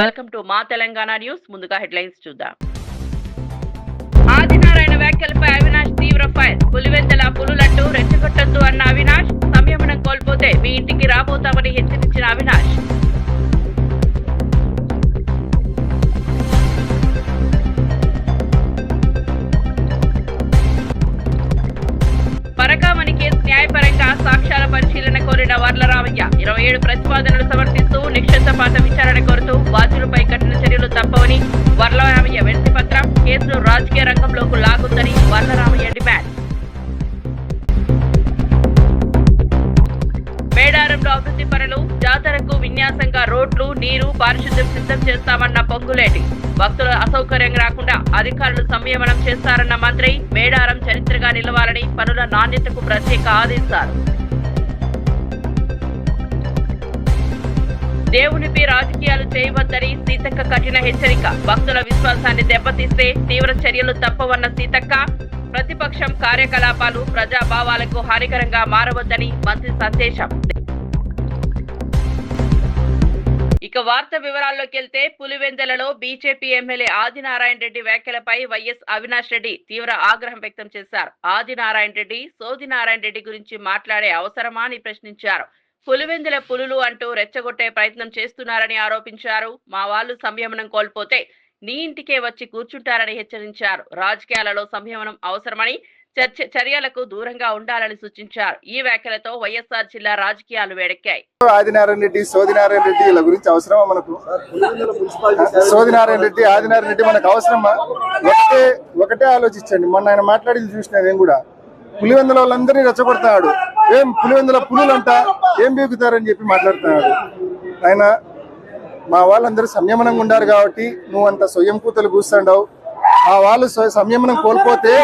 Welcome to మా Telangana news. ముందుగా headlines చూద్దాం. ఆదినారాయణ వ్యాఖ్యలపై అవినాష్ తీవ్ర ఫైర్. పులివెందల పులులంటూ రెచ్చగొట్టద్దు అన్న అవినాష్ సంయమనం కోల్పోతే మీ ఇంటికి రాబోతామని హెచ్చరించిన అవినాష్. పరకామణి కేసు న్యాయపరంగా సాక్ష్యాల పరిశీలన కోరిన వర్లరామయ్య ఇరవై ఏడు ప్రతిపాదనలు సమర్పిస్తూ నిక్షేపపాత విచారణ కోరుతూ బాధ్యులపై కఠిన చర్యలు తప్పవని వర్లరామయ్య వినతి పత్రం కేసును రాజకీయ రంగంలోకి లాగుందని వర్లరామయ్య డిమాండ్. మేడారంలో అభివృద్ధి పనులు జాతరకు విన్యాసంగా రోడ్లు నీరు పారిశుద్ధ్యం సిద్ధం చేస్తామన్న పొంగులేటి. భక్తుల అసౌకర్యం రాకుండా అధికారులు సంయమనం చేస్తారన్న మంత్రి మేడారం చరిత్రగా నిలవాలని పనుల నాణ్యతకు ప్రత్యేక ఆదేశాలు. దేవునిపై రాజకీయాలు చేయవద్దని సీతక్క కఠిన హెచ్చరిక. భక్తుల విశ్వాసాన్ని దెబ్బతీస్తే తీవ్ర చర్యలు తప్పవన్న సీతక్క ప్రతిపక్షం కార్యకలాపాలు ప్రజాభావాలకు హానికరంగా మారవద్దని మంత్రి సందేశం. ఇక వార్త వివరాల్లోకి వెళ్తే పులివెందలలో బీజేపీ ఎమ్మెల్యే ఆదినారాయణ రెడ్డి వ్యాఖ్యలపై వైఎస్ అవినాష్ రెడ్డి తీవ్ర ఆగ్రహం వ్యక్తం చేశారు. ఆదినారాయణ రెడ్డి సోదినారాయణ రెడ్డి గురించి మాట్లాడే అవసరమా అని ప్రశ్నించారు. పులివెందుల పులులు అంటూ రెచ్చగొట్టే ప్రయత్నం చేస్తున్నారని ఆరోపించారు. మా వాళ్ళు సంయమనం కోల్పోతే నీ ఇంటికే వచ్చి కూర్చుంటారని హెచ్చరించారు. రాజకీయాలలో సంయమనం అవసరమని చర్చ చర్యలకు దూరంగా ఉండాలని సూచించారు. ఈ వ్యాఖ్యలతో వైఎస్ఆర్ జిల్లా రాజకీయాలు వేడెక్కాయి. ఆదినారాయణ రెడ్డి సోదినారాయణ రెడ్డి వీళ్ళ గురించి అవసరమా మనకు? సోదినారాయణ రెడ్డి ఆదినారాయణ రెడ్డి మనకు అవసరమా? ఒకటే ఒకటే ఆలోచించండి. మొన్న ఆయన మాట్లాడింది చూసిన నేను కూడా. పులివెందుల వాళ్ళందరినీ రెచ్చగొడుతున్నాడు ఏం పులివెందుల పులులంట? ఏం బీగుతారని చెప్పి మాట్లాడుతున్నాడు. ఆయన మా వాళ్ళందరూ సంయమనంగా ఉండారు కాబట్టి నువ్వు అంత స్వయం కూతలు కూస్తుండవు. మా వాళ్ళు సంయమనం కోల్పోతే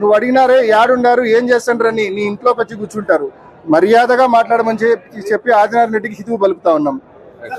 నువ్వు అడిగినారే యాడున్నారు ఏం చేస్తుండ్రని నీ ఇంట్లోకి వచ్చి కూర్చుంటారు. మర్యాదగా మాట్లాడమని చెప్పి చెప్పి ఆదినారాయణ రెడ్డికి హితువు పలుకుతా ఉన్నాం.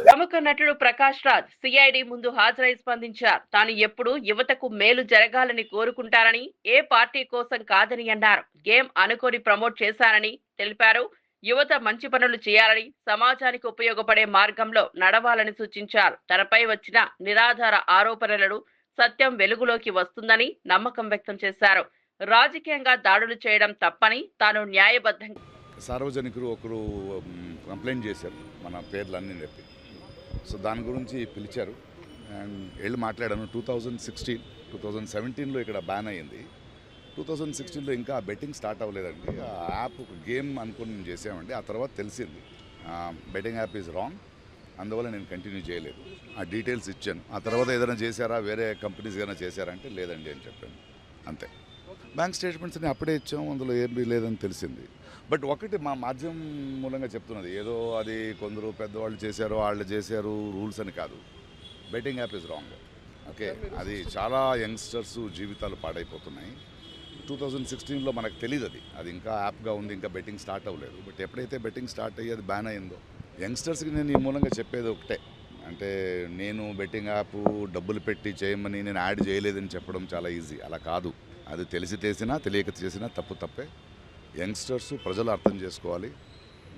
ప్రముఖ నటుడు ప్రకాష్ రాజ్ సిఐడి ముందు హాజరై స్పందించారు. తాను ఎప్పుడు యువతకు మేలు జరగాలని కోరుకుంటారని ఏ పార్టీ కోసం కాదని అన్నారు. గేమ్ అనుకొని ప్రమోట్ చేశారని తెలిపారు. యువత మంచి పనులు చేయాలని సమాజానికి ఉపయోగపడే మార్గంలో నడవాలని సూచించారు. తనపై వచ్చిన నిరాధార ఆరోపణలను సత్యం వెలుగులోకి వస్తుందని నమ్మకం వ్యక్తం చేశారు. రాజకీయంగా దాడులు చేయడం తప్పని తాను న్యాయబద్ధంగా సార్వజనికులు ఒకరు కంప్లైంట్ చేశారు మన పేర్లన్నీ చెప్పి. సో దాని గురించి పిలిచారు. అండ్ వెళ్ళి మాట్లాడాను. Two thousand sixteen two thousand సెవెంటీన్లో ఇక్కడ బ్యాన్ అయ్యింది. టూ థౌజండ్ సిక్స్టీన్లో ఇంకా బెట్టింగ్ స్టార్ట్ అవ్వలేదండి. ఆ యాప్ ఒక గేమ్ అనుకుని మేము చేసామండి ఆ తర్వాత తెలిసింది. Betting app is wrong. అందువల్ల నేను కంటిన్యూ చేయలేదు. ఆ డీటెయిల్స్ ఇచ్చాను. ఆ తర్వాత ఏదైనా చేశారా? వేరే కంపెనీస్ ఏదైనా చేశారంటే లేదండి అని చెప్పాను. అంతే. బ్యాంక్ స్టేట్మెంట్స్ని అప్పుడే ఇచ్చాం అందులో ఏమీ లేదని తెలిసింది. బట్ ఒకటి మా మాధ్యమం మూలంగా చెప్తున్నది ఏదో అది కొందరు పెద్దవాళ్ళు చేశారు వాళ్ళు చేశారు రూల్స్ అని కాదు. Betting app is wrong. Okay అది చాలా యంగ్స్టర్స్ జీవితాలు పాడైపోతున్నాయి. టూ థౌజండ్ సిక్స్టీన్లో మనకు తెలియదు అది. అది ఇంకా యాప్గా ఉంది ఇంకా బెట్టింగ్ స్టార్ట్ అవ్వలేదు. బట్ ఎప్పుడైతే బెట్టింగ్ స్టార్ట్ అయ్యి అది బ్యాన్ అయిందో యంగ్స్టర్స్కి నేను ఈ మూలంగా చెప్పేది ఒకటే. అంటే నేను బెట్టింగ్ యాప్ డబ్బులు పెట్టి చేయమని నేను యాడ్ చేయలేదని చెప్పడం చాలా ఈజీ. అలా కాదు. అది తెలిసి చేసినా తెలియక చేసినా తప్పు తప్పే. యంగ్స్టర్స్ ప్రజలు అర్థం చేసుకోవాలి.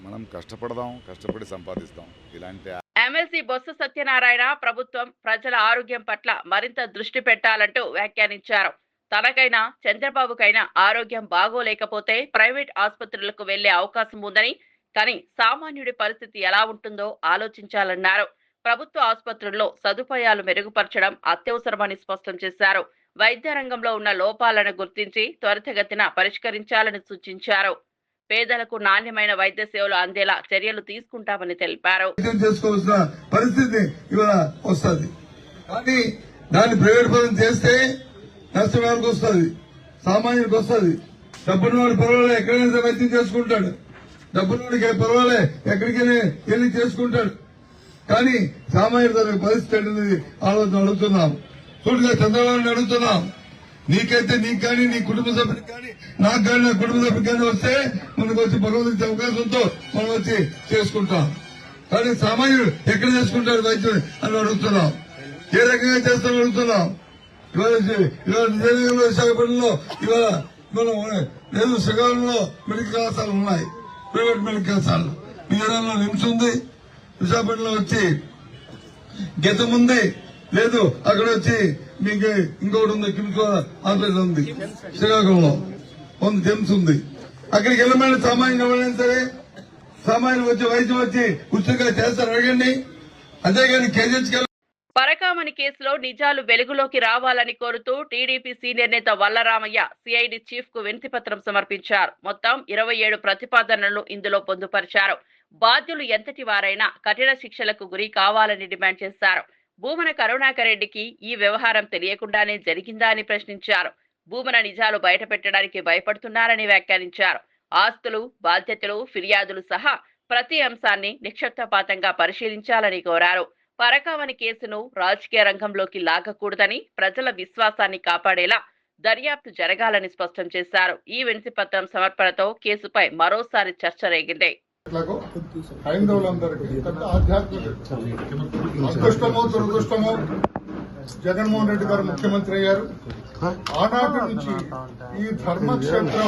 మనం కష్టపడదాం కష్టపడి సంపాదిస్తాం. ఇలాంటి ఎమ్మెల్సీ బొత్స సత్యనారాయణ ప్రభుత్వం ప్రజల ఆరోగ్యం పట్ల మరింత దృష్టి పెట్టాలంటూ వ్యాఖ్యానించారు. తనకైనా చంద్రబాబుకైనా ఆరోగ్యం బాగోలేకపోతే ప్రైవేట్ ఆసుపత్రులకు వెళ్ళే అవకాశం ఉందని కానీ సామాన్యుడి పరిస్థితి ఎలా ఉంటుందో ఆలోచించాలన్నారు. ప్రభుత్వ ఆసుపత్రుల్లో సదుపాయాలు మెరుగుపరచడం అత్యవసరమని స్పష్టం చేశారు. వైద్య రంగంలో ఉన్న లోపాలను గుర్తించి త్వరితగతిన పరిష్కరించాలని సూచించారు. పేదలకు నాణ్యమైన వైద్య సేవలు అందేలా చర్యలు తీసుకుంటామని తెలిపారు. చేసుకోవాల్సిన పరిస్థితి ఇవాళ వస్తుంది. కానీ దాన్ని ప్రైవేట్ పరం చేస్తే నష్టం వస్తుంది సామాన్యుడికి వస్తుంది. డబ్బున్న వాడు పర్వాలే ఎక్కడైనా వైద్యం చేసుకుంటాడు. డబ్బున్నవాడికి పర్వాలే ఎక్కడికైనా వెళ్ళి చేసుకుంటాడు. కానీ సామాన్యుడు పరిస్థితి అనేది ఆలోచన అడుగుతున్నాము. చూడగా చంద్రబాబు అడుగుతున్నాం. నీకైతే నీకు కానీ నీ కుటుంబ సభ్యులకు కానీ నాకు కానీ నా కుటుంబ సభ్యునికి కానీ వస్తే మనకు వచ్చి భగవంతుడి అవకాశంతో మనం వచ్చి చేసుకుంటాం. కానీ సామాన్యుడు ఎక్కడ చేసుకుంటాడు వైద్యుడు అని అడుగుతున్నాం. ఏ రకంగా చేస్తామని అడుగుతున్నాం. ఇవాళ ఇవాళ విజయనగరంలో విశాఖపట్నంలో ఇవాళ మనం లేదు శ్రీకాకుళంలో మెడికల్ కళాశాలలు ఉన్నాయి. ప్రైవేట్ మెడికల్ కళాశాలలు. విజయనగరంలో నిమ్స్ ఉంది. విశాఖపట్నంలో వచ్చి గతం ఉంది. లేదు అక్కడ వచ్చి మీకు ఇంకోటి ఉంది కిమ్స్ హాస్పిటల్ ఉంది శ్రీకాకుళంలో ఉంది జెమ్స్ ఉంది. అక్కడికి వెళ్ళమని సామాన్యులు ఎవరైనా సరే సామాన్యులు వచ్చి వైద్యం వచ్చి ఉచితంగా చేస్తారు అడగండి. అంతేగాని కేజీహెచ్కి పరకామణి కేసులో నిజాలు వెలుగులోకి రావాలని కోరుతూ టీడీపీ సీనియర్ నేత వల్లరామయ్య సిఐడి చీఫ్కు వినతిపత్రం సమర్పించారు. మొత్తం ఇరవై ఏడు ప్రతిపాదనలు ఇందులో పొందుపరిచారు. బాధ్యులు ఎంతటి వారైనా కఠిన శిక్షలకు గురి కావాలని డిమాండ్ చేశారు. భూమన కరుణాకర్ రెడ్డికి ఈ వ్యవహారం తెలియకుండానే జరిగిందా అని ప్రశ్నించారు. భూమన నిజాలు బయటపెట్టడానికి భయపడుతున్నారని వ్యాఖ్యానించారు. ఆస్తులు బాధ్యతలు ఫిర్యాదులు సహా ప్రతి అంశాన్ని నిక్షిప్తపాతంగా పరిశీలించాలని కోరారు. పరకామణి కేసును రాజకీయ రంగంలోకి లాగకూడదని ప్రజల విశ్వాసాన్ని కాపాడేలా దర్యాప్తు జరగాలని స్పష్టం చేశారు. ఈ వినతి పత్రం సమర్పణతో కేసుపై మరోసారి చర్చ రేగింది. హైందవులందరికీ పెద్ద ఆధ్యాత్మిక అదృష్టమో దురదృష్టమో జగన్మోహన్ రెడ్డి గారు ముఖ్యమంత్రి అయ్యారు. ఆనాటి నుంచి ఈ ధర్మక్షేత్రం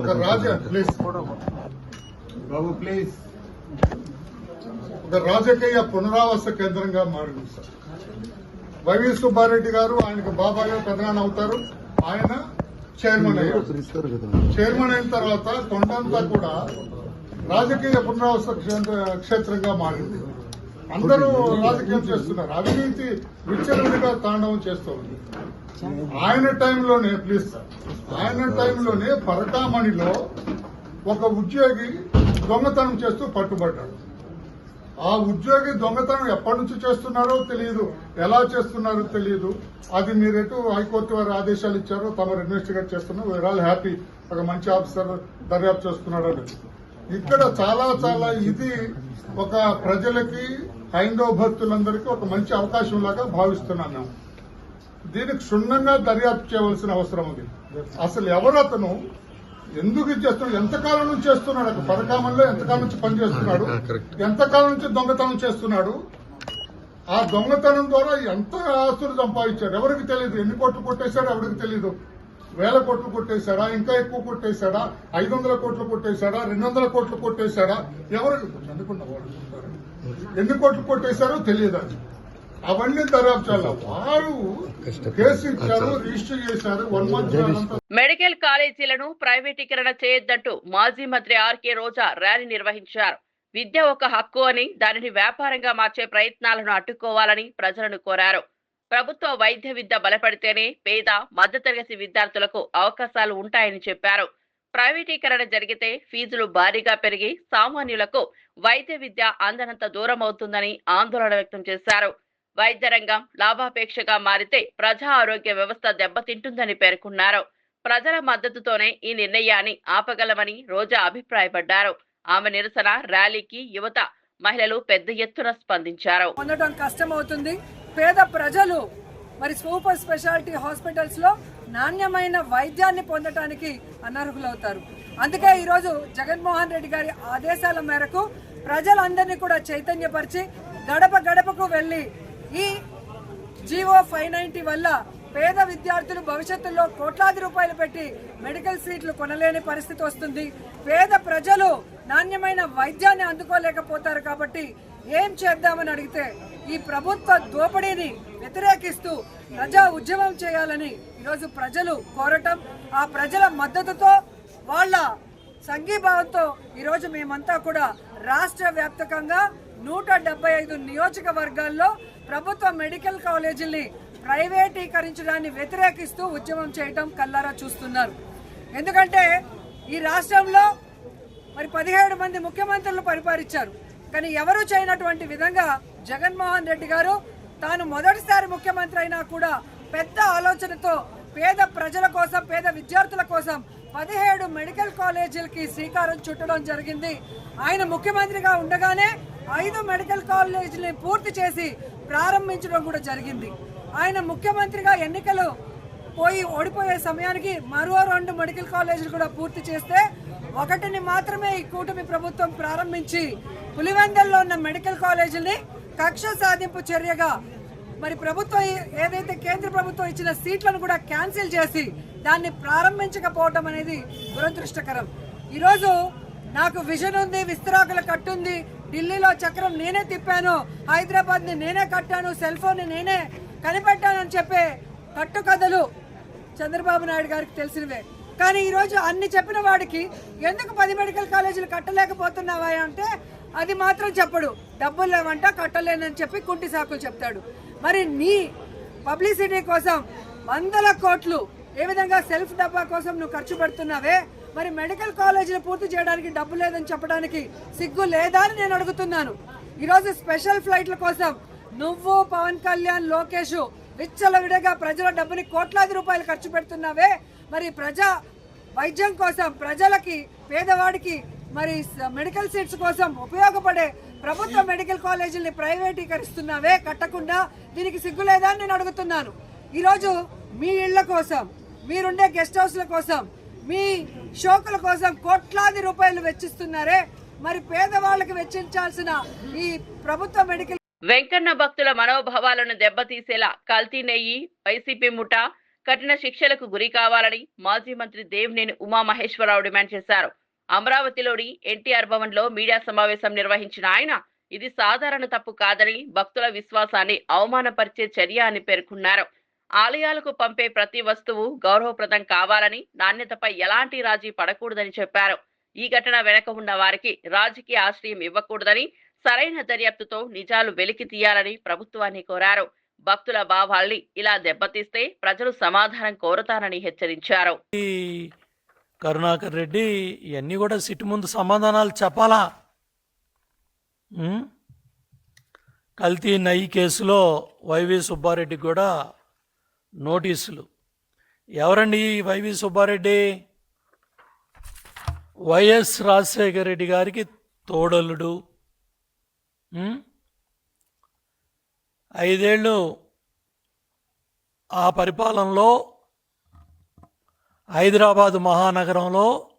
ఒక రాజ ప్లీజ్. Babu please. ఒక రాజకీయ పునరావాస కేంద్రంగా మారింది సార్. వైవి సుబ్బారెడ్డి గారు ఆయనకు బాబాగా పెదనాన్న అవుతారు. ఆయన చైర్మన్ అయ్యారు. చైర్మన్ అయిన తర్వాత కొండంతా కూడా రాజకీయ పునరావాస క్షేత్ర- క్షేత్రంగా మారింది. అందరూ రాజకీయం చేస్తున్నారు. అవినీతి విచ్చలవిడిగా తాండవం చేస్తుంది ఆయన టైంలోనే ప్లీజ్ సార్ ఆయన టైంలోనే పరటామణిలో ఒక ఉద్యోగి దొంగతనం చేస్తూ పట్టుబడ్డాడు. ఆ ఉద్యోగి దొంగతనం ఎప్పటి నుంచి చేస్తున్నారో తెలియదు ఎలా చేస్తున్నారో తెలియదు అది మీరెటు హైకోర్టు వారు ఆదేశాలు ఇచ్చారో తమరు ఇన్వెస్టిగేట్ చేస్తున్నారు. వీఆర్ ఆల్ హ్యాపీ ఒక మంచి ఆఫీసర్ దర్యాప్తు చేస్తున్నాడు అని ఇక్కడ చాలా చాలా ఇది ఒక ప్రజలకి హైందవ భక్తులందరికీ ఒక మంచి అవకాశం లాగా భావిస్తున్నాను నేను. దీనికి క్షుణ్ణంగా దర్యాప్తు చేయవలసిన అవసరం ఉంది. అసలు ఎవరు అతను? ఎందుకు చేస్తున్నాడు? ఎంతకాలం నుంచి చేస్తున్నాడు? అక్కడ పథకామంలో ఎంతకాలం నుంచి పనిచేస్తున్నాడు ఎంతకాలం నుంచి దొంగతనం చేస్తున్నాడు? ఆ దొంగతనం ద్వారా ఎంత ఆస్తులు సంపాదించాడు? ఎవరికి తెలియదు ఎన్ని కోట్లు కొట్టేశాడు? ఎవరికి తెలియదు వేల కోట్లు కొట్టేశాడా? ఇంకా ఎక్కువ కొట్టేశాడా? ఐదు వందల కోట్లు కొట్టేశాడా? రెండు వందల కోట్లు కొట్టేశాడా? ఎవరికి చదువుకున్న వాళ్ళు. ఎన్ని కోట్లు కొట్టేశారో తెలియదు అది. అవన్నీ దర్యాప్తు చేయాలి వారు కేసు ఇచ్చారు రిజిస్టర్ చేశారు వన్ మంత్ మెడికల్ కాలేజీలను ప్రైవేటీకరణ చేయొద్దంటూ మాజీ మంత్రి ఆర్కే రోజా ర్యాలీ నిర్వహించారు. విద్య ఒక హక్కు అని దానిని వ్యాపారంగా మార్చే ప్రయత్నాలను అడ్డుకోవాలని ప్రజలను కోరారు. ప్రభుత్వ వైద్య విద్య బలపడితేనే పేద మధ్యతరగతి విద్యార్థులకు అవకాశాలు ఉంటాయని చెప్పారు. ప్రైవేటీకరణ జరిగితే ఫీజులు భారీగా పెరిగి సామాన్యులకు వైద్య విద్య అందనంత దూరం అవుతుందని ఆందోళన వ్యక్తం చేశారు. వైద్య రంగం లాభాపేక్షగా మారితే ప్రజా ఆరోగ్య వ్యవస్థ దెబ్బతింటుందని పేర్కొన్నారు. ప్రజల మద్దతుతోనే ఈ నిర్ణయాన్ని ఆపగలమని రోజా అభిప్రాయపడ్డారు. ఆమె నిరసన ర్యాలీకి యువత మహిళలు పెద్ద ఎత్తున స్పందించారు. పొందడం కష్టమవుతుంది. పేద ప్రజలు మరి సూపర్ స్పెషాలిటీ హాస్పిటల్స్లో నాణ్యమైన వైద్యాన్ని పొందటానికి అనర్హులవుతారు. అందుకే ఈరోజు జగన్మోహన్ రెడ్డి గారి ఆదేశాల మేరకు ప్రజలందరినీ కూడా చైతన్యపరిచి గడప గడపకు వెళ్ళి ఈ జీవో ఫైవ్ నైన్టీ వల్ల పేద విద్యార్థులు భవిష్యత్తులో కోట్లాది రూపాయలు పెట్టి మెడికల్ సీట్లు కొనలేని పరిస్థితి వస్తుంది. పేద ప్రజలు నాణ్యమైన వైద్యాన్ని అందుకోలేకపోతారు కాబట్టి ఏం చేద్దామని అడిగితే ఈ ప్రభుత్వ దోపిడీని వ్యతిరేకిస్తూ ప్రజా ఉద్యమం చేయాలని ఈరోజు ప్రజలు కోరటం ఆ ప్రజల మద్దతుతో వాళ్ళ సంఘీభావంతో ఈరోజు మేమంతా కూడా రాష్ట్ర వ్యాప్తకంగా నూట డెబ్బై ఐదు నియోజకవర్గాల్లో ప్రభుత్వ మెడికల్ కాలేజీల్ని ప్రైవేటీకరించడాన్ని వ్యతిరేకిస్తూ ఉద్యమం చేయటం కల్లారా చూస్తున్నారు. ఎందుకంటే ఈ రాష్ట్రంలో మరి పదిహేడు మంది ముఖ్యమంత్రులు పరిపాలించారు. కానీ ఎవరు చేయనటువంటి విధంగా జగన్మోహన్ రెడ్డి గారు. తాను మొదటిసారి ముఖ్యమంత్రి అయినా కూడా పెద్ద ఆలోచనతో పేద ప్రజల కోసం పేద విద్యార్థుల కోసం పదిహేడు మెడికల్ కాలేజీలకి శ్రీకారం చుట్టడం జరిగింది. ఆయన ముఖ్యమంత్రిగా ఉండగానే ఐదు మెడికల్ కాలేజీని పూర్తి చేసి ప్రారంభించడం కూడా జరిగింది. ఆయన ముఖ్యమంత్రిగా ఎన్నికలు పోయి ఓడిపోయే సమయానికి మరో రెండు మెడికల్ కాలేజీలు కూడా పూర్తి చేస్తే ఒకటిని మాత్రమే ఈ కూటమి ప్రభుత్వం ప్రారంభించి పులివెందల్లో ఉన్న మెడికల్ కాలేజీని కక్ష సాధింపు చర్యగా మరి ప్రభుత్వం ఏదైతే కేంద్ర ప్రభుత్వం ఇచ్చిన సీట్లను కూడా క్యాన్సిల్ చేసి దాన్ని ప్రారంభించకపోవటం అనేది దురదృష్టకరం. ఈరోజు నాకు విజన్ ఉంది విస్తరాకుల కట్టుంది ఢిల్లీలో చక్రం నేనే తిప్పాను హైదరాబాద్ని నేనే కట్టాను సెల్ ఫోన్ని నేనే కనిపెట్టానని చెప్పే కట్టుకథలు చంద్రబాబు నాయుడు గారికి తెలిసినవే. కానీ ఈరోజు అన్ని చెప్పిన వాడికి ఎందుకు పది మెడికల్ కాలేజీలు కట్టలేకపోతున్నావా అంటే అది మాత్రం చెప్పడు. డబ్బులు లేవంట కట్టలేనని చెప్పి కుంటి సాకులు చెప్తాడు. మరి నీ పబ్లిసిటీ కోసం వందల కోట్లు ఏ విధంగా సెల్ఫ్ డబ్బా కోసం నువ్వు ఖర్చు పెడుతున్నావే? మరి మెడికల్ కాలేజీలు పూర్తి చేయడానికి డబ్బు లేదని చెప్పడానికి సిగ్గు లేదా అని నేను అడుగుతున్నాను. ఈరోజు స్పెషల్ ఫ్లైట్ల కోసం నువ్వు పవన్ కళ్యాణ్ లోకేష్ విచ్చలవిడిగా ప్రజల డబ్బుని కోట్లాది రూపాయలు ఖర్చు పెడుతున్నావే? మరి ప్రజా వైద్యం కోసం ప్రజలకి పేదవాడికి మరి స- మెడికల్ సీట్స్ కోసం ఉపయోగపడే ప్రభుత్వ మెడికల్ కాలేజీల్ని ప్రైవేటీకరిస్తున్నావే కట్టకుండా దీనికి సిగ్గు లేదా అని నేను అడుగుతున్నాను. ఈరోజు మీ ఇళ్ళ కోసం మీరుండే గెస్ట్ హౌస్ల కోసం మీ షోకుల కోసం కోట్లాది రూపాయలు వెచ్చిస్తున్నారే. మరి పేదవాళ్ళకి వెచ్చించాల్సిన ఈ ప్రభుత్వ మెడికల్ వెంకన్న భక్తుల మనోభావాలను దెబ్బతీసేలా కల్తీ నెయ్యి వైసీపీ ముఠా కఠిన శిక్షలకు గురి కావాలని మాజీ మంత్రి దేవినేని ఉమామహేశ్వరరావు డిమాండ్ చేశారు. అమరావతిలోని ఎన్టీఆర్ భవన్లో మీడియా సమావేశం నిర్వహించిన ఆయన ఇది సాధారణ తప్పు కాదని భక్తుల విశ్వాసాన్ని అవమానపరిచే చర్య అని పేర్కొన్నారు. ఆలయాలకు పంపే ప్రతి వస్తువు గౌరవప్రదం కావాలని నాణ్యతపై ఎలాంటి రాజీ పడకూడదని చెప్పారు. ఈ ఘటన వెనక ఉన్న వారికి రాజకీయ ఆశ్రయం ఇవ్వకూడదని సరైన దర్యాప్తుతో నిజాలు వెలికి తీయాలని ప్రభుత్వాన్ని కోరారు. భక్తుల భావాల్ని ఇలా దెబ్బతీస్తే ప్రజలు సమాధానం కోరతారని హెచ్చరించారు. కరుణాకర్ రెడ్డి ఇవన్నీ కూడా సిట్టు ముందు సమాధానాలు చెప్పాలా? కల్తీ నయ్యి కేసులో వైవి సుబ్బారెడ్డి కూడా నోటీసులు. ఎవరండి వైవి సుబ్బారెడ్డి? వైఎస్ రాజశేఖర రెడ్డి గారికి తోడలుడు ఐదేళ్ళు ఆ పరిపాలనలో హైదరాబాదు మహానగరంలో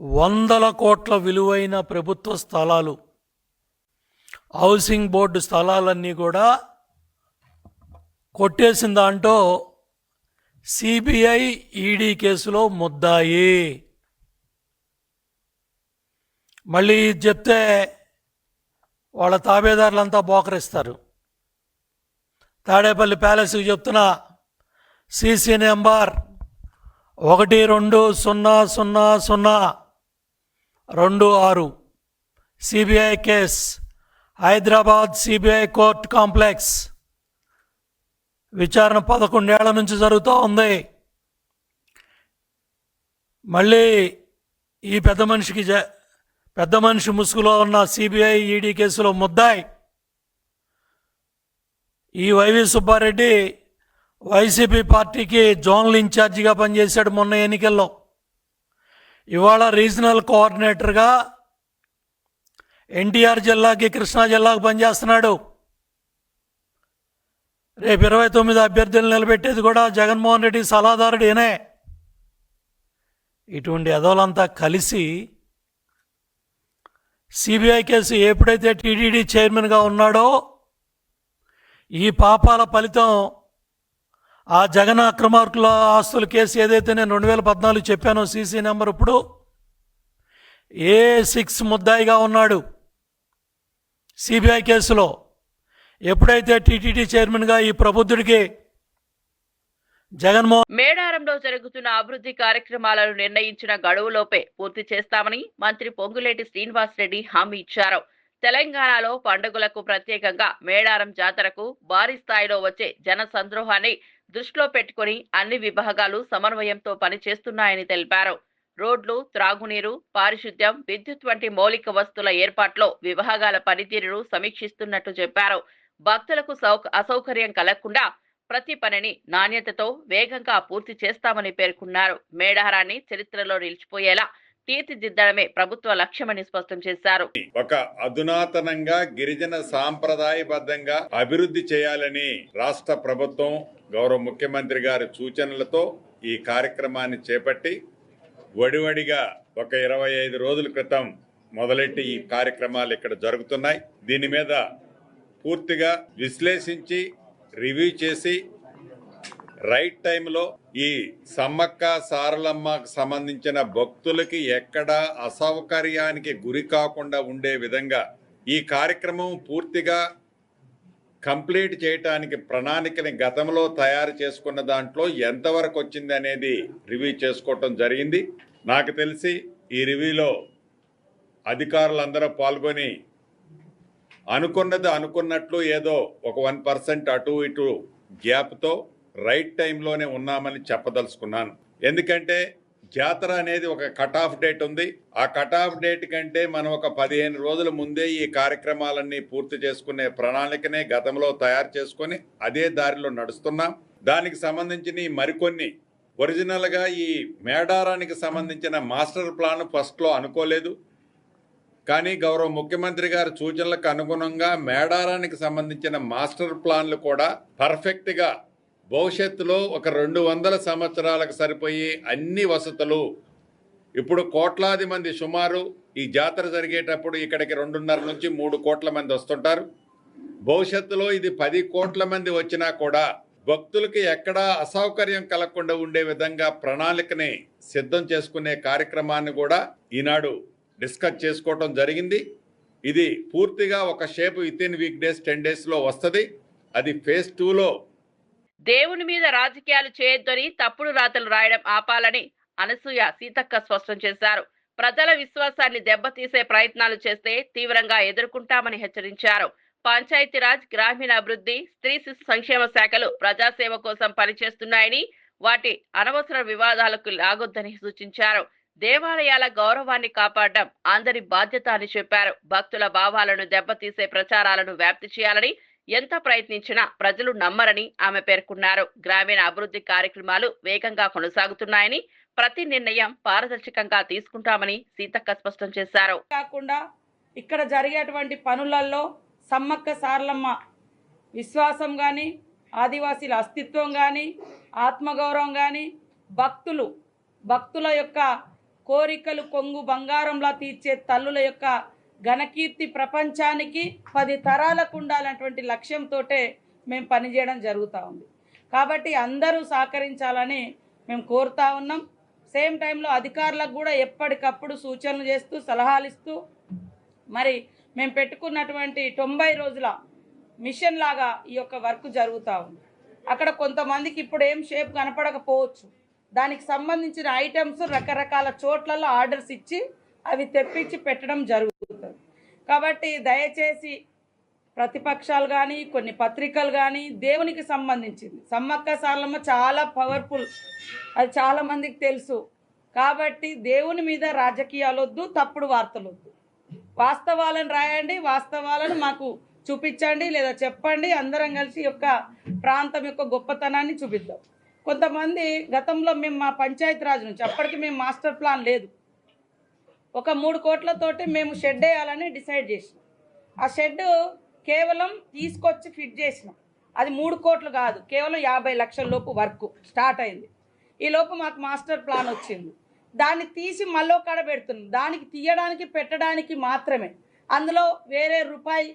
వందల కోట్ల విలువైన ప్రభుత్వ స్థలాలు హౌసింగ్ బోర్డు స్థలాలన్నీ కూడా కొట్టేసిన దాంట్లో సిబిఐ ఈడీ కేసులో ముద్దాయి. మళ్ళీ చెప్తే వాళ్ళ తాబేదారులంతా బోకరిస్తారు. తాడేపల్లి ప్యాలెస్కి చెప్తున్నా సీసీ నెంబర్ ఒకటి రెండు సున్నా సున్నా సున్నా రెండు ఆరు. CBI case Hyderabad CBI court complex. విచారణ పదకొండేళ్ళ నుంచి జరుగుతూ ఉంది. మళ్ళీ ఈ పెద్ద మనిషికి జ పెద్ద మనిషి ముసుగులో ఉన్న సిబిఐ ఈడీ కేసులో ముద్దాయి. ఈ వైవి సుబ్బారెడ్డి వైసీపీ పార్టీకి జోనల్ ఇన్ఛార్జిగా పనిచేశాడు మొన్న ఎన్నికల్లో. ఇవాళ రీజనల్ కోఆర్డినేటర్గా ఎన్టీఆర్ జిల్లాకి కృష్ణా జిల్లాకు పనిచేస్తున్నాడు. రేపు ఇరవై తొమ్మిది అభ్యర్థులు నిలబెట్టేది కూడా జగన్మోహన్ రెడ్డి సలహాదారుడు ఈయనే ఇటువంటి ఎదవలంతా కలిసి సిబిఐ కేసు ఎప్పుడైతే టీటీడీ చైర్మన్గా ఉన్నాడో ఈ పాపాల ఫలితం ఆ జగన్ అక్రమార్కుల ఆస్తుల కేసు ఏదైతే నేను రెండు వేల పద్నాలుగు చెప్పానో సీసీ నెంబర్ ఇప్పుడు ఏ సిక్స్ ముద్దాయిగా ఉన్నాడు సిబిఐ కేసులో. ఎప్పుడైతే టీటీడీ చైర్మన్గా ఈ ప్రబుద్ధుడికి జగన్మోహన్ మేడారంలో జరుగుతున్న అభివృద్ధి కార్యక్రమాలను నిర్ణయించిన గడువులోపే పూర్తి చేస్తామని మంత్రి పొంగులేటి శ్రీనివాసరెడ్డి హామీ ఇచ్చారు. తెలంగాణలో పండుగలకు ప్రత్యేకంగా మేడారం జాతరకు భారీ స్థాయిలో వచ్చే జన సంద్రోహాన్ని దృష్టిలో పెట్టుకుని అన్ని విభాగాలు సమన్వయంతో పనిచేస్తున్నాయని తెలిపారు. రోడ్లు త్రాగునీరు పారిశుద్ధ్యం విద్యుత్ వంటి మౌలిక వస్తువుల ఏర్పాట్లో విభాగాల పనితీరును సమీక్షిస్తున్నట్టు చెప్పారు. భక్తులకు సౌక అసౌకర్యం కలగకుండా ప్రతి పనిని నాణ్యతతో వేగంగా పూర్తి చేస్తామని పేర్కొన్నారు. మేడారాన్ని చరిత్రలో నిలిచిపోయేలా తీర్చిదిద్దడమే ప్రభుత్వ లక్ష్యమని స్పష్టం చేశారు. ఒక అధునాతనంగా గిరిజన సాంప్రదాయబద్ధంగా అభివృద్ధి చేయాలని రాష్ట్ర ప్రభుత్వం గౌరవ ముఖ్యమంత్రి గారి సూచనలతో ఈ కార్యక్రమాన్ని చేపట్టి వడివడిగా ఒక ఇరవై ఐదు రోజుల క్రితం మొదలెట్టి ఈ కార్యక్రమాలు ఇక్కడ జరుగుతున్నాయి. దీని మీద పూర్తిగా విశ్లేషించి రివ్యూ చేసి రైట్ టైంలో ఈ సమ్మక్క సారలమ్మకు సంబంధించిన భక్తులకి ఎక్కడా అసౌకర్యానికి గురి కాకుండా ఉండే విధంగా ఈ కార్యక్రమం పూర్తిగా కంప్లీట్ చేయటానికి ప్రణాళికని గతంలో తయారు చేసుకున్న దాంట్లో ఎంతవరకు వచ్చింది అనేది రివ్యూ చేసుకోవటం జరిగింది. నాకు తెలిసి ఈ రివ్యూలో అధికారులందరూ పాల్గొని అనుకున్నది అనుకున్నట్లు ఏదో ఒక వన్ పర్సెంట్ అటు ఇటు గ్యాప్తో రైట్ టైంలోనే ఉన్నామని చెప్పదలుచుకున్నాను. ఎందుకంటే జాతర అనేది ఒక కట్ ఆఫ్ డేట్ ఉంది. ఆ కట్ ఆఫ్ డేట్ కంటే మనం ఒక పదిహేను రోజుల ముందే ఈ కార్యక్రమాలన్నీ పూర్తి చేసుకునే ప్రణాళికనే గతంలో తయారు చేసుకొని అదే దారిలో నడుస్తున్నాం. దానికి సంబంధించిన మరికొన్ని ఒరిజినల్గా ఈ మేడారానికి సంబంధించిన మాస్టర్ ప్లాన్ ఫస్ట్లో అనుకోలేదు. కానీ గౌరవ ముఖ్యమంత్రి గారి సూచనలకు అనుగుణంగా మేడారానికి సంబంధించిన మాస్టర్ ప్లాన్లు కూడా పర్ఫెక్ట్గా భవిష్యత్తులో ఒక రెండు వందల సంవత్సరాలకు సరిపోయే అన్ని వసతులు. ఇప్పుడు కోట్లాది మంది సుమారు ఈ జాతర జరిగేటప్పుడు ఇక్కడికి రెండున్నర నుంచి మూడు కోట్ల మంది వస్తుంటారు. భవిష్యత్తులో ఇది పది కోట్ల మంది వచ్చినా కూడా భక్తులకి ఎక్కడా అసౌకర్యం కలగకుండా ఉండే విధంగా ప్రణాళికని సిద్ధం చేసుకునే కార్యక్రమాన్ని కూడా ఈనాడు డిస్కస్ చేసుకోవటం జరిగింది. ఇది పూర్తిగా ఒక shape within week days ten డేస్లో వస్తుంది. అది ఫేజ్ టూలో దేవుని మీద రాజకీయాలు చేయొద్దని తప్పుడు రాతలు రాయడం ఆపాలని అనసూయ సీతక్క స్పష్టం చేశారు. ప్రజల విశ్వాసాన్ని దెబ్బతీసే ప్రయత్నాలు చేస్తే తీవ్రంగా ఎదుర్కొంటామని హెచ్చరించారు. పంచాయతీరాజ్ గ్రామీణాభివృద్ధి స్త్రీ శిశు సంక్షేమ శాఖలు ప్రజాసేవ కోసం పనిచేస్తున్నాయని వాటి అనవసర వివాదాలకు లాగొద్దని సూచించారు. దేవాలయాల గౌరవాన్ని కాపాడడం అందరి బాధ్యత అని చెప్పారు. భక్తుల భావాలను దెబ్బతీసే ప్రచారాలను వ్యాప్తి చేయాలని ఎంత ప్రయత్నించినా ప్రజలు నమ్మరని ఆమె పేర్కొన్నారు. గ్రామీణ అభివృద్ధి కార్యక్రమాలు వేగంగా కొనసాగుతున్నాయని ప్రతి నిర్ణయం పారదర్శకంగా తీసుకుంటామని సీతక్క స్పష్టం చేశారు. కాకుండా ఇక్కడ జరిగేటువంటి పనులలో సమ్మక్క సార్లమ్మ విశ్వాసం కానీ ఆదివాసీల అస్తిత్వం కానీ ఆత్మగౌరవం కానీ భక్తులు భక్తుల యొక్క కోరికలు కొంగు బంగారంలా తీర్చే తల్లుల యొక్క ఘనకీర్తి ప్రపంచానికి పది తరాలకు ఉండాలన్నటువంటి లక్ష్యంతో మేము పనిచేయడం జరుగుతూ ఉంది. కాబట్టి అందరూ సహకరించాలని మేము కోరుతా ఉన్నాం. సేమ్ టైంలో అధికారులకు కూడా ఎప్పటికప్పుడు సూచనలు చేస్తూ సలహాలు ఇస్తూ మరి మేము పెట్టుకున్నటువంటి తొంభై రోజుల మిషన్ లాగా ఈ యొక్క వర్క్ జరుగుతూ ఉంది. అక్కడ కొంతమందికి ఇప్పుడు ఏం షేప్ కనపడకపోవచ్చు. దానికి సంబంధించిన ఐటమ్స్ రకరకాల చోట్లలో ఆర్డర్స్ ఇచ్చి అవి తెప్పించి పెట్టడం జరుగుతుంది. కాబట్టి దయచేసి ప్రతిపక్షాలు కానీ కొన్ని పత్రికలు కానీ దేవునికి సంబంధించింది. సమ్మక్క సారలమ్మ చాలా పవర్ఫుల్ అది చాలామందికి తెలుసు. కాబట్టి దేవుని మీద రాజకీయాలు వద్దు తప్పుడు వార్తలు వద్దు. వాస్తవాలను రాయండి వాస్తవాలను మాకు చూపించండి లేదా చెప్పండి. అందరం కలిసి యొక్క ప్రాంతం యొక్క గొప్పతనాన్ని చూపిద్దాం. కొంతమంది గతంలో మేము మా పంచాయతీరాజ్ నుంచి అప్పటికి మేము మాస్టర్ ప్లాన్ లేదు. ఒక మూడు కోట్లతోటి మేము షెడ్ వేయాలని డిసైడ్ చేసినాం. ఆ షెడ్ కేవలం తీసుకొచ్చి ఫిట్ చేసినాం. అది మూడు కోట్లు కాదు కేవలం యాభై లక్షల లోపు వర్క్ స్టార్ట్ అయింది. ఈ లోపు మాకు మాస్టర్ ప్లాన్ వచ్చింది. దాన్ని తీసి మళ్ళీ కాడ పెడుతున్నాం. దానికి తీయడానికి పెట్టడానికి మాత్రమే. అందులో వేరే రూపాయి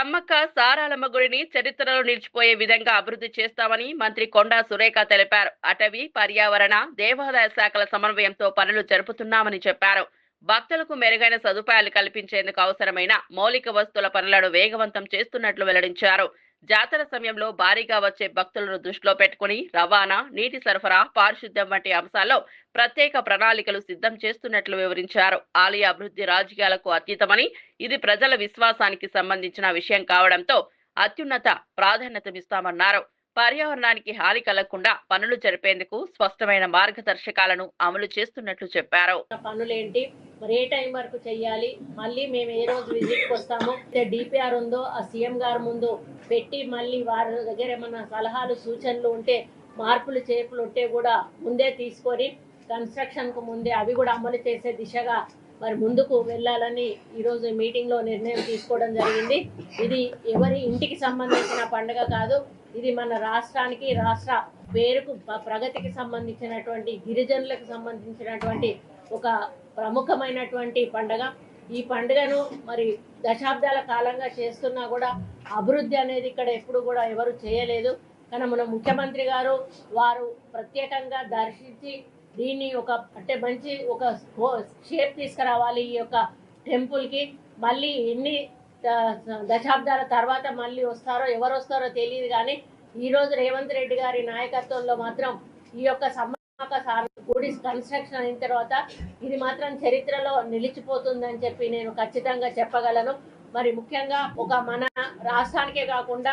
అమ్మక్క సారాలమ్మ గుడిని చరిత్రలో నిలిచిపోయే విధంగా అభివృద్ధి చేస్తామని మంత్రి కొండా సురేఖ తెలిపారు. అటవీ పర్యావరణ దేవాదాయ శాఖల సమన్వయంతో పనులు జరుపుతున్నామని చెప్పారు. భక్తులకు మెరుగైన సదుపాయాలు కల్పించేందుకు అవసరమైన మౌలిక వస్తువుల పనులను వేగవంతం చేస్తున్నట్లు వెల్లడించారు. జాతర సమయంలో భారీగా వచ్చే భక్తులను దృష్టిలో పెట్టుకుని రవాణా నీటి సరఫరా పారిశుద్ధ్యం వంటి అంశాల్లో ప్రత్యేక ప్రణాళికలు సిద్ధం చేస్తున్నట్లు వివరించారు. ఆలయ అభివృద్ధి రాజకీయాలకు అతీతమని ఇది ప్రజల విశ్వాసానికి సంబంధించిన విషయం కావడంతో అత్యున్నత ప్రాధాన్యతమిస్తామన్నారు పర్యావరణానికి హాని కలగకుండా పనులు జరిపేందుకు స్పష్టమైన మార్గదర్శకాలను అమలు చేస్తున్నట్లు చెప్పారు. పనులేంటి? మరి ఏ టైం వరకు చెయ్యాలి. మళ్ళీ మేము ఏ రోజు విజిట్కి వస్తామో? డిపిఆర్ ఉందో ఆ సీఎం గారు ముందు పెట్టి మళ్ళీ వారి దగ్గర ఏమన్నా సలహాలు సూచనలు ఉంటే మార్పులు చేర్పులు ఉంటే కూడా ముందే తీసుకొని కన్స్ట్రక్షన్కు ముందే అవి కూడా అమలు చేసే దిశగా మరి ముందుకు వెళ్ళాలని ఈరోజు మీటింగ్లో నిర్ణయం తీసుకోవడం జరిగింది. ఇది ఎవరి ఇంటికి సంబంధించిన పండుగ కాదు ఇది మన రాష్ట్రానికి రాష్ట్ర పేరుకు ప్రగతికి సంబంధించినటువంటి గిరిజనులకు సంబంధించినటువంటి ఒక ప్రముఖమైనటువంటి పండుగ. ఈ పండుగను మరి దశాబ్దాల కాలంగా చేస్తున్నా కూడా అభివృద్ధి అనేది ఇక్కడ ఎప్పుడు కూడా ఎవరు చేయలేదు. కానీ మన ముఖ్యమంత్రి గారు వారు ప్రత్యేకంగా దర్శించి దీన్ని ఒక అంటే మంచి ఒక షేప్ తీసుకురావాలి ఈ యొక్క టెంపుల్కి. మళ్ళీ ఎన్ని దశాబ్దాల తర్వాత మళ్ళీ వస్తారో ఎవరు వస్తారో తెలియదు కానీ ఈ రోజు రేవంత్ రెడ్డి గారి నాయకత్వంలో మాత్రం ఈ యొక్క సమ్మక సార్ గుడి కన్స్ట్రక్షన్ అయిన తర్వాత ఇది మాత్రం చరిత్రలో నిలిచిపోతుందని చెప్పి నేను ఖచ్చితంగా చెప్పగలను. మరి ముఖ్యంగా ఒక మన రాష్ట్రానికే కాకుండా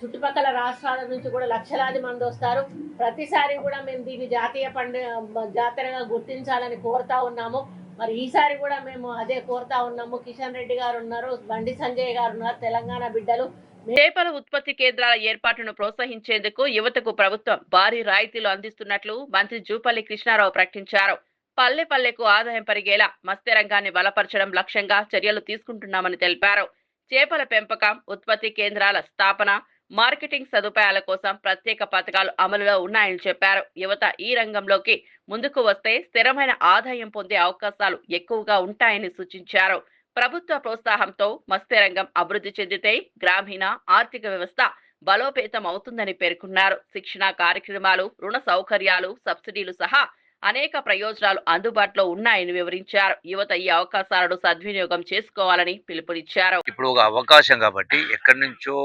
చుట్టుపక్కల రాష్ట్రాల నుంచి కూడా లక్షలాది మంది వస్తారు. ప్రతిసారి కూడా మేము దీన్ని జాతీయ పండుగ జాతరగా గుర్తించాలని కోరుతా ఉన్నాము. మరి ఈసారి కూడా మేము అదే కోరుతా ఉన్నాము. కిషన్ రెడ్డి గారు ఉన్నారు బండి సంజయ్ గారు ఉన్నారు తెలంగాణ బిడ్డలు. చేపల ఉత్పత్తి కేంద్రాల ఏర్పాటును ప్రోత్సహించేందుకు యువతకు ప్రభుత్వం భారీ రాయితీలు అందిస్తున్నట్లు మంత్రి జూపల్లి కృష్ణారావు ప్రకటించారు. పల్లె పల్లెకు ఆదాయం పెరిగేలా మత్స్య రంగాన్ని బలపరచడం లక్ష్యంగా చర్యలు తీసుకుంటున్నామని తెలిపారు. చేపల పెంపకం ఉత్పత్తి కేంద్రాల స్థాపన మార్కెటింగ్ సదుపాయాల కోసం ప్రత్యేక పథకాలు అమలులో ఉన్నాయని చెప్పారు. యువత ఈ రంగంలోకి ముందుకు వస్తే స్థిరమైన ఆదాయం పొందే అవకాశాలు ఎక్కువగా ఉంటాయని సూచించారు. ప్రభుత్వ ప్రోత్సాహంతో మత్స్య రంగం అభివృద్ధి చెందితే గ్రామీణ ఆర్థిక వ్యవస్థ బలోపేతం అవుతుందని పేర్కొన్నారు. శిక్షణ కార్యక్రమాలు రుణ సౌకర్యాలు సబ్సిడీలు సహా అనేక ప్రయోజనాలు అందుబాటులో ఉన్నాయని వివరించారు. యువత ఈ అవకాశాలను సద్వినియోగం చేసుకోవాలని పిలుపునిచ్చారు. ఇప్పుడు ఒక అవకాశం కాబట్టి ఎక్కడి నుంచో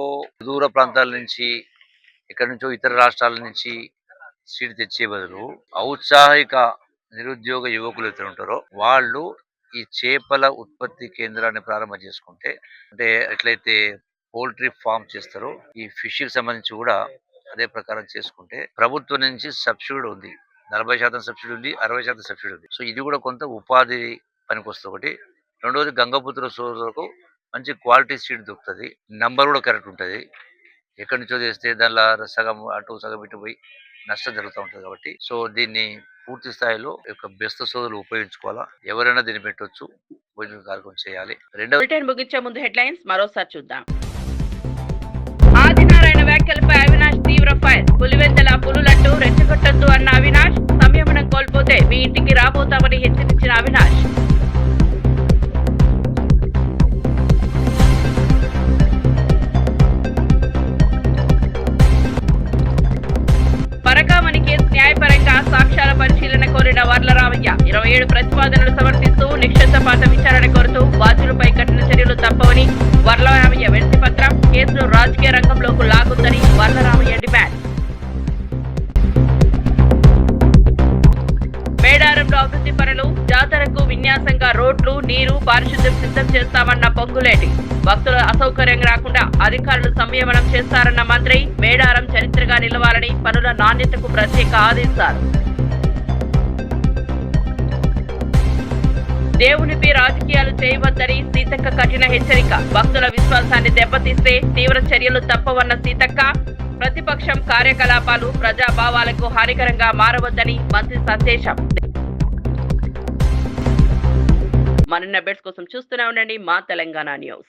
దూర ప్రాంతాల నుంచి ఎక్కడి నుంచో ఇతర రాష్ట్రాల నుంచి సీట్ తెచ్చే బదులు ఔత్సాహిక నిరుద్యోగ యువకులు ఎక్కడ ఉంటారో వాళ్ళు ఈ చేపల ఉత్పత్తి కేంద్రాన్ని ప్రారంభం చేసుకుంటే అంటే ఎట్లయితే పౌల్ట్రీ ఫామ్ చేస్తారో ఈ ఫిష్కి సంబంధించి కూడా అదే ప్రకారం చేసుకుంటే ప్రభుత్వం నుంచి సబ్సిడీ ఉంది. నలభై శాతం సబ్సిడీ ఉంది అరవై శాతం సబ్సిడీ ఉంది. సో ఇది కూడా కొంత ఉపాధి పనికొస్తుంది ఒకటి. రెండవది గంగపుత్ర సోదరులకు మంచి క్వాలిటీ సీడ్ దొరుకుతుంది. నంబర్ కూడా కరెక్ట్ ఉంటుంది. ఎక్కడి నుంచో చేస్తే దానిలో సగం అటు సగం ఇటు పోయి నష్టం జరుగుతూ ఉంటుంది కాబట్టి. సో దీన్ని పూర్తి స్థాయిలో యొక్క బెస్త సోదరులు ఉపయోగించుకోవాలా? ఎవరైనా దీన్ని పెట్టొచ్చు. భోజన కార్యక్రమం చేయాలి. రెండవ బులెటిన్ ముగించే ముందు హెడ్లైన్స్ మరోసారి చూద్దాం. ఆదినారాయణ వ్యాఖ్యలపై అవినాష్ తీవ్ర పులివెందల పులులట్టు రెచ్చగొట్టద్దు అన్న అవినాష్ సంయమనం కోల్పోతే మీ ఇంటికి రాబోతామని హెచ్చరించిన అవినాష్. పరకామణి కేసు న్యాయపరంగా సాక్ష్యాల పరిశీలన కోరిన వర్లరామయ్య ఇరవై ఏడు ప్రతిపాదనలు సమర్పిస్తూ నిక్షేపపాత విచారణ కోరుతూ బాధ్యులపై కఠిన చర్యలు తప్పవని వర్లరామయ్య వినతి పత్రం చేస్తామన్న పొంగులేటి. భక్తుల అసౌకర్యం రాకుండా అధికారులు సంయమనం చేస్తారన్న మంత్రి మేడారం చరిత్రగా నిలవాలని పనుల నాణ్యతకు ప్రత్యేక ఆదేశాలు. దేవునిపై రాజకీయాలు చేయవద్దని సీతక్క కఠిన హెచ్చరిక. భక్తుల విశ్వాసాన్ని దెబ్బతీస్తే తీవ్ర చర్యలు తప్పవన్న సీతక్క ప్రతిపక్షం కార్యకలాపాలు ప్రజాభావాలకు హానికరంగా మారవద్దని మంత్రి సందేశం. మరిన్ని అప్డేట్స్ కోసం చూస్తూనే ఉండండి. మా తెలంగాణ న్యూస్.